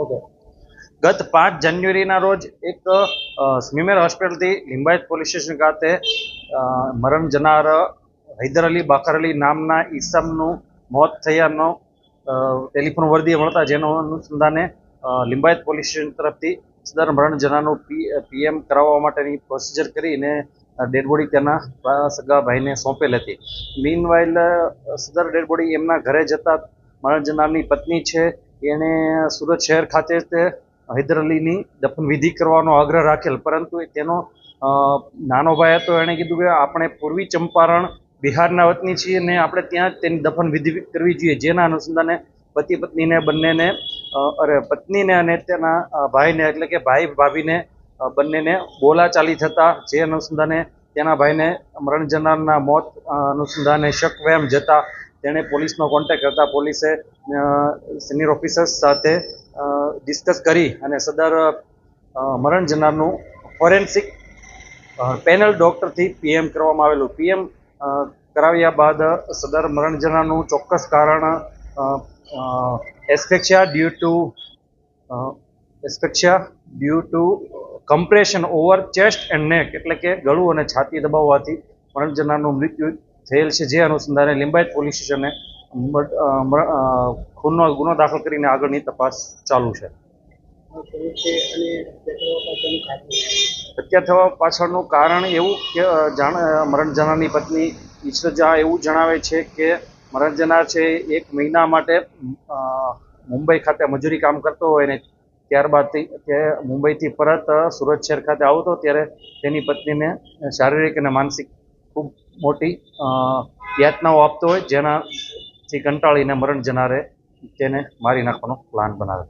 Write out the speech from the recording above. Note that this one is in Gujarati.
ગત પાંચ જાન્યુઆરીના રોજ એક સ્મીમેર હોસ્પિટલથી લિંબાયત પોલીસ સ્ટેશન ખાતે મરણ જનાર હૈદર અલી બાકર અલી નામના ઈસમનું મોત થયાનો ટેલિફોન વર્દી મળતા જેનો અનુસંધાને લિંબાયત પોલીસ સ્ટેશન તરફથી સદર મરણ જનારનું પીએમ કરાવવા માટેની પ્રોસિજર કરીને ડેડ બોડી તેના સગાભાઈને સગા ભાઈને સોંપેલ હતી. મીનવાઇલ સદર ડેડ બોડી એમના ઘરે જતા મરણ જનારની પત્ની છે એણે સુરત શહેર ખાતે તે હૈદર અલીની દફન વિધિ કરવાનો આગ્રહ રાખેલ. પરંતુ તેનો નાનો ભાઈ હતો, એણે કીધું કે આપણે પૂર્વી ચંપારણ બિહારના વતની છીએ અને આપણે ત્યાં જ તેની દફન વિધિ કરવી જોઈએ. જેના અનુસંધાને પતિ પત્નીને બંનેને અરે, પત્નીને અને તેના ભાઈને, એટલે કે ભાઈ ભાભીને બંનેને બોલાચાલી થતા જે અનુસંધાને તેના ભાઈને મરણ જનારના મોત અનુસંધાને શક વહેમ જતા તેણે પોલીસનો કોન્ટેક્ટ કરતા પોલીસે સિનિયર ઓફિસર્સ સાથે ડિસ્કસ કરી અને સદર મરણ જનારનું ફોરેન્સિક પેનલ ડૉક્ટરથી પીએમ કરવામાં આવેલું. પીએમ કરાવ્યા બાદ સદર મરણ જનારનું ચોક્કસ કારણ asphyxia due to asphyxia due to compression over chest and neck એટલે કે ગળું અને છાતી દબાવવાથી મરણ જનારનું મૃત્યુ થયેલ છે, જે અનુસંધાને લિંબાયત પોલીસ સ્ટેશને ખૂનનો ગુનો દાખલ કરીને આગળની તપાસ ચાલુ છે. હત્યા થવા પાછળનું કારણ એવું કે જાણ મરણ જનારની પત્ની ઈશ્વરજા એવું જણાવે છે કે, મરણ જનાર છે એક મહિના માટે મુંબઈ ખાતે મજૂરી કામ કરતો હોય ને ત્યારબાદ તે તે મુંબઈથી પરત સુરત શહેર ખાતે આવતો, ત્યારે તેની પત્નીને શારીરિક અને માનસિક ખૂબ મોટી યાતનાઓ આપતો હોય જેનાથી કંટાળીને મરણ જનારે તેને મારી નાખવાનો પ્લાન બનાવે.